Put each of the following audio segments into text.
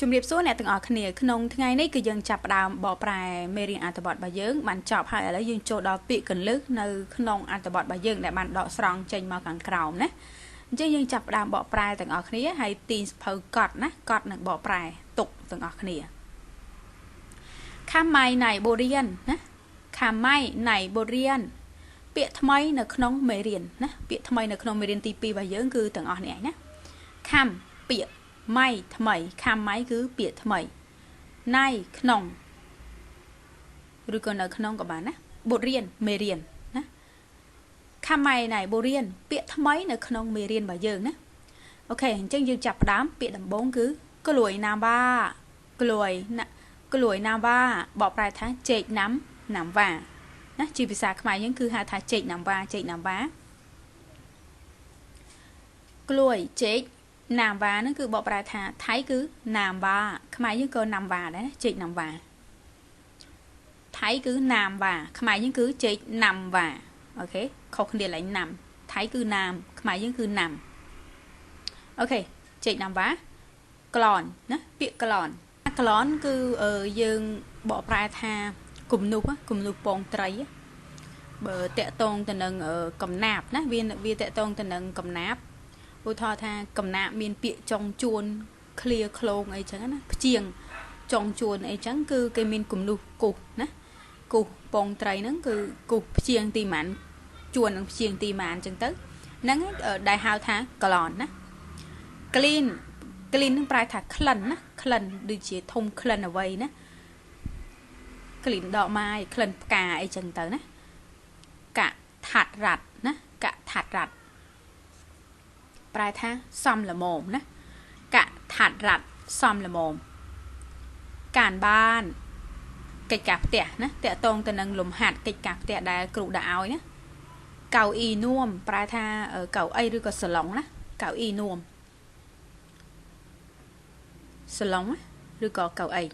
ជំរាបសួរអ្នកទាំងអស់គ្នាក្នុងថ្ងៃនេះគឺយើងចាប់ផ្ដើមបកប្រែមេរៀនអត្ថបទរបស់យើងបានចប់ហើយឥឡូវយើងចូលដល់ពាក្យកលឹះនៅក្នុងអត្ថបទរបស់យើងដែលបានដកស្រង់ចេញមកខាងក្រោមណាអញ្ចឹងយើងចាប់ផ្ដើមបកប្រែទាំងអស់គ្នាហើយទាញសភៅកត់ណាកត់នឹងបកប្រែទុកទាំងអស់គ្នាខាម៉ៃណៃបូរៀនណាខាម៉ៃណៃបូរៀនពាក្យថ្មីនៅក្នុងមេរៀនណាពាក្យថ្មីនៅក្នុងមេរៀនទី2របស់យើងគឺទាំងអស់នេះឯណាខាំពាក្យ ម៉ៃថ្មីខាំម៉ៃគឺពាក្យថ្មីណៃក្នុងឬក៏នៅក្នុងក៏បានណាបទរៀនមេរៀនណាខាំម៉ៃណៃបទរៀនពាក្យថ្មីនៅក្នុងមេរៀនរបស់យើងណាអូខេអញ្ចឹងយើងចាប់ផ្ដើមពាក្យដំបូងគឺក្លួយណាវ៉ាក្លួយណាក្លួយណាវ៉ាបកប្រែថាចេកណាំណាំវ៉ាណាជាភាសាខ្មែរយើងគឺហៅថាចេកណាំវ៉ាចេកណាំវ៉ាក្លួយចេក ណាមវ៉ាហ្នឹងគឺបកប្រែថាថៃគឺណាមវ៉ាខ្មែរយើងក៏ណាមវ៉ាដែរចេកណាមវ៉ាថៃគឺណាមវ៉ាខ្មែរយើងគឺចេកណាំវ៉ាអូខេខុសគ្នាឡើងណាំថៃគឺណាមខ្មែរយើងគឺណាំអូខេចេកណាំវ៉ាក្លនណាពាក្យក្លនក្លនគឺយើងបកប្រែថាគំនុះគំនុះពងត្រីបើតកតងទៅនឹងកំណាបណាវាវាតកតងទៅនឹងកំណាប ឧទាហរណ៍ថាកំណាកមានពាក្យចុងជួនឃ្លាឃ្លោងអីចឹងណាព្យាងចុងជួនអីចឹងគឺគេមានគំនុះគុះណាគុះពងត្រីហ្នឹងគឺគុះព្យាងទីម៉ានជួននឹងព្យាងទីម៉ានចឹងទៅហ្នឹងដែលហៅថាក្លនណា clean clean នឹងប្រែថាក្លិនណាក្លិនដូចជាធំក្លិនអ្វីណាក្លិនដកម៉ាយក្លិនផ្កាអីចឹងទៅណាកថាត់រ៉ាត់ណាកថាត់រ៉ាត់ ប្រែថាសំល្មមណាកថាត់រ៉ាត់សំល្មមការបានកិច្ចការផ្ទះណាតកតងទៅនឹងលំហាត់កិច្ចការផ្ទះដែលគ្រូដាក់ឲ្យណាកៅអ៊ីនួមប្រែថាកៅអីឬក៏សាឡុងណាកៅអ៊ីនួមសាឡុងឬក៏កៅអី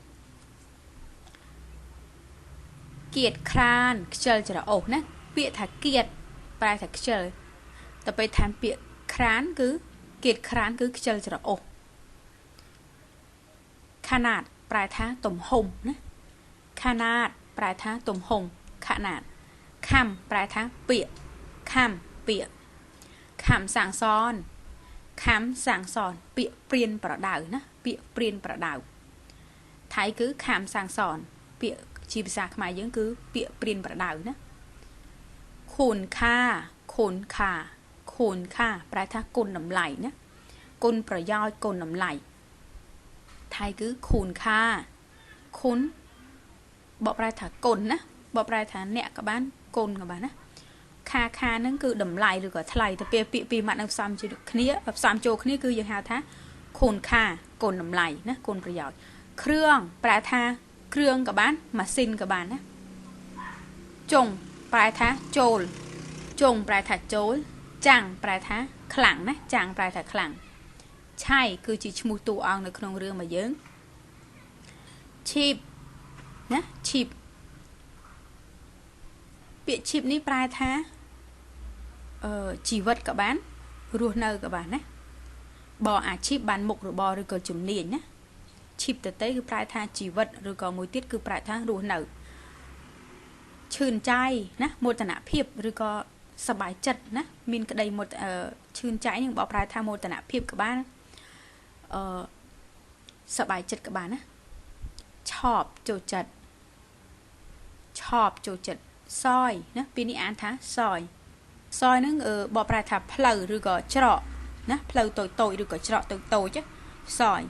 គៀតក្រានខ្ជិលច្រអូសណាពាក្យថាគៀតប្រែថាខ្ជិលទៅពេលថែមពាក្យ ក្រានគឺគៀតក្រានគឺខ្ជិលច្រអូសខណាតប្រែថាទំហំណាខណាតប្រែថាទំហំខណាតខំប្រែថាពាកខំពាកខំសាំងសនខំសាំងសនពាកព្រៀនប្រដៅណាពាកព្រៀនប្រដៅថៃគឺខំសាំងសនពាកជាភាសាខ្មែរយើងគឺពាកព្រៀនប្រដៅណាខូនខាខូនខា ខូនខាប្រែថាគុណតម្លៃណាគុណប្រយោជន៍គុណតម្លៃថៃគឺខូនខាខុនបកប្រែថាគុណណាបកប្រែថាអ្នកក៏បានគុណក៏បានណាខាខាហ្នឹងគឺតម្លៃឬក៏ថ្លៃទៅពេលពាក្យពីរម៉ាត់នឹងផ្សំជាគ្នាផ្សំចូលគ្នាគឺយើងហៅថាខូនខាគុណតម្លៃណាគុណប្រយោជន៍គ្រឿងប្រែថាគ្រឿងក៏បានម៉ាស៊ីនក៏បានណាចុងប្រែថាចូលចុងប្រែថាចូល ចាំងប្រែថាខ្លាំងណាចាំងប្រែថាខ្លាំងឆៃគឺជាឈ្មោះតួអង្គនៅក្នុងរឿងរបស់យើង cheap ណា cheap ពាក្យ cheap នេះប្រែថាអឺជីវិតក៏បានរស់នៅក៏បានណាបើអាជីពបានមុខរបរឬក៏ជំនាញណា cheap តទេគឺប្រែថាជីវិតឬក៏មួយទៀតគឺប្រែថារស់នៅឈឺនใจណាមោទនភាពឬក៏ សบายចិត្តណាមានក្តីមុតឈឺនใจនឹងបកប្រែថាមោទនភាពក៏បានអឺសบายចិត្តក៏បានណាឆប់ចូលចិត្តឆប់ចូលចិត្តសយណាពីនេះអានថាសយសយនឹងបកប្រែថាផ្លូវឬក៏ច្រកណាផ្លូវតូចតូចឬក៏ច្រកតូចតូចសយ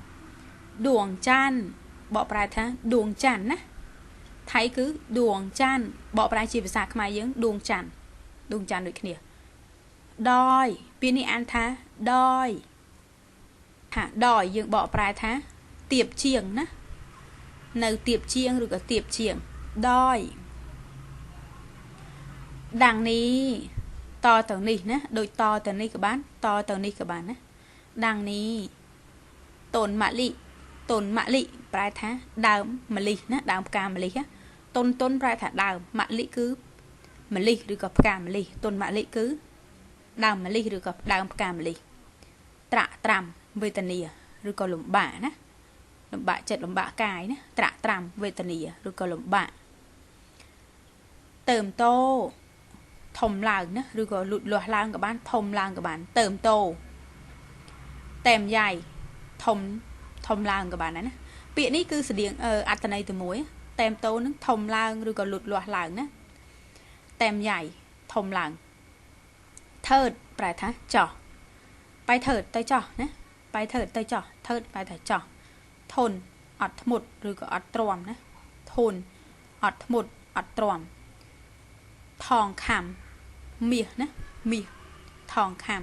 ដួងច័ន្ទបកប្រែថាដួងច័ន្ទណាថៃគឺដួងច័ន្ទបកប្រែជាភាសាខ្មែរយើងដួងច័ន្ទ ដួងច័ន្ទដូចគ្នាដោយពាក្យនេះអានថាដោយថាដោយយើងបកប្រែថាទៀបជាងណានៅទៀបជាងឬក៏ទៀបជាងដោយដាំងនេះតទៅនេះណាដូចតទៅនេះក៏បានតទៅនេះក៏បានណាដាំងនេះតូនម៉ាលីតូនម៉ាលីប្រែថាដើមម្លិះណាដើមផ្កាម្លិះណាតុនតុនប្រែថាដើមម៉ាលីគឺ ម្លិះឬក៏ផ្កាម្លិះទុនម៉ាលិគឺដើមម្លិះឬក៏ដើមផ្កាម្លិះត្រាក់ត្រាំវេទនាឬក៏លំបាកណាលំបាកចិត្តលំបាកកាយណាត្រាក់ត្រាំវេទនាឬក៏លំបាកតិមតោធំឡើងណាឬក៏លូតលាស់ឡើងក៏បានធំឡើងក៏បានតិមតោតែមយ៉ៃធំធំឡើងក៏បានដែរណាពាក្យនេះគឺស្តៀងអត្ថន័យទៅមួយតែមតោនឹងធំឡើងឬក៏លូតលាស់ឡើងណា តែមយ៉ៃធំឡើងថើតប្រែថាចោះបាយថើតទៅចោះណាបាយថើតទៅចោះថើតបែរថាចោះធន់អត់ធ្មត់ឬក៏អត់ទ្រាំណាធន់អត់ធ្មត់អត់ទ្រាំថងខំមាសណាមាសថងខំ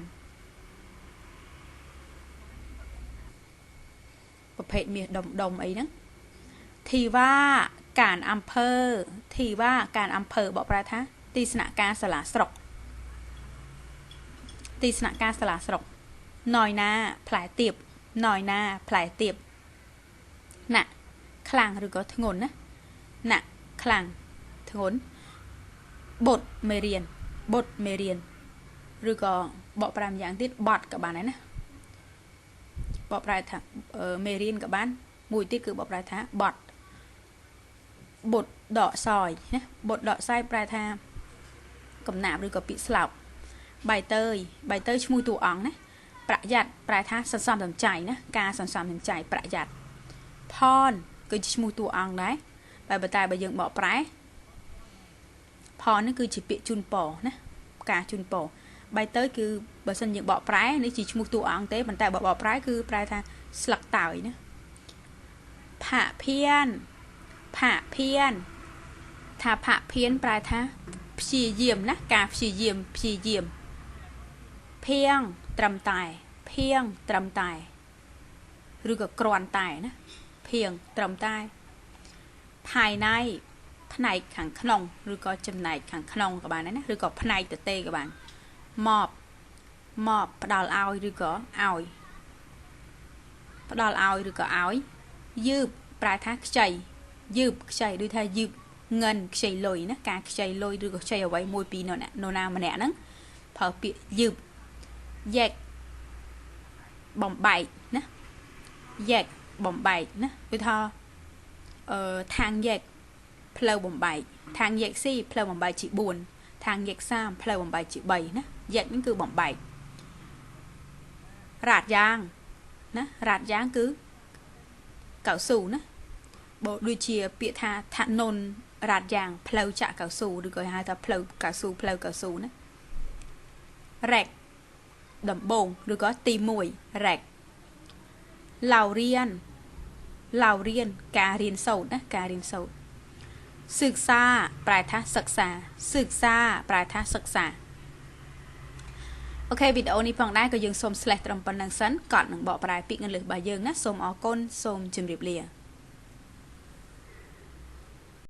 ប្រភេទមាសដុំដុំអីហ្នឹងធីវ៉ាការអំភើធីវ៉ាការអំភើបកប្រែថា ទីស្នាក់ការសាលាស្រុកទីស្នាក់ការសាលាស្រុកណយណាផ្លែទៀបណយណាផ្លែទៀបណាក់ខ្លាំងឬក៏ធ្ងន់ណាណាក់ខ្លាំងធ្ងន់បុតមេរៀនបុតមេរៀនឬក៏បកប្រែម្យ៉ាងទៀតបត់ក៏បានដែរណាបកប្រែថាមេរៀនក៏បាន មួយទៀតគឺបកប្រែថាបត់បុតដកសយណាបុតដកសយប្រែថា កំណាប់ឬក៏ពាក្យស្លោកបៃតើយបៃតើយឈ្មោះតួអង្គណាប្រយ័ត្នប្រែថាសន្សំសំចៃណាការសន្សំសំចៃប្រយ័ត្នផនគឺជាឈ្មោះតួអង្គដែរតែបើតែបើយើងបកប្រែផននេះគឺជាពាក្យជូនពរណាការជូនពរបែទៅគឺបើសិនយើងបកប្រែនេះជាឈ្មោះតួអង្គទេប៉ុន្តែបើបកប្រែគឺប្រែថាស្លឹកតើយណាផាភៀនផាភៀនថាផាភៀនប្រែថា ព្យាយាមណាការព្យាយាមព្យាយាមភៀងត្រឹមតែភៀងត្រឹមតែឬក៏ក្រាន់តែណាភៀងត្រឹមតែផាយណៃផ្នែកខាងក្នុងឬក៏ចំណែកខាងក្នុងក៏បានដែរណាឬក៏ផ្នែកទទេក៏បានមកមកផ្ដាល់ឲ្យឬក៏ឲ្យផ្ដាល់ឲ្យឬក៏ឲ្យយឺបប្រែថាខ្ចីយឺបខ្ចីដូចថាយឺប ងិនខ្ចីលុយណាការខ្ចីលុយឬក៏ខ្ចីអ្វីមួយពីនរណាម្នាក់ហ្នឹងប្រើពាក្យយឺបយែកបំបែកណាយែកបំបែកណាគឺថាអឺທາງយែកផ្លូវបំបែកທາງយែកស៊ីផ្លូវបំបែកជា4ທາງយែក3ផ្លូវបំបែកជា3ណាយែកនេះគឺបំបែករ៉ាតយ៉ាងណារ៉ាតយ៉ាងគឺកៅស៊ូណាបើដូចជាពាក្យថាថានុន រ៉ាតយ៉ាងផ្លូវចាក់កៅស៊ូឬក៏ហៅថាផ្លូវកៅស៊ូផ្លូវកៅស៊ូណារ៉េកដំបងឬក៏ទី1 rec ឡៅរៀនឡៅរៀនការរៀនសូត្រណាការរៀនសូត្រសិក្សាប្រែថាសិក្សាសិក្សាប្រែថាសិក្សាអូខេវីដេអូនេះផងដែរក៏យើងសូម slash ត្រឹមប៉ុណ្្នឹងសិនកត់នឹងបកប្រែពាក្យនៅលើរបស់យើងណាសូមអរគុណសូមជម្រាបលា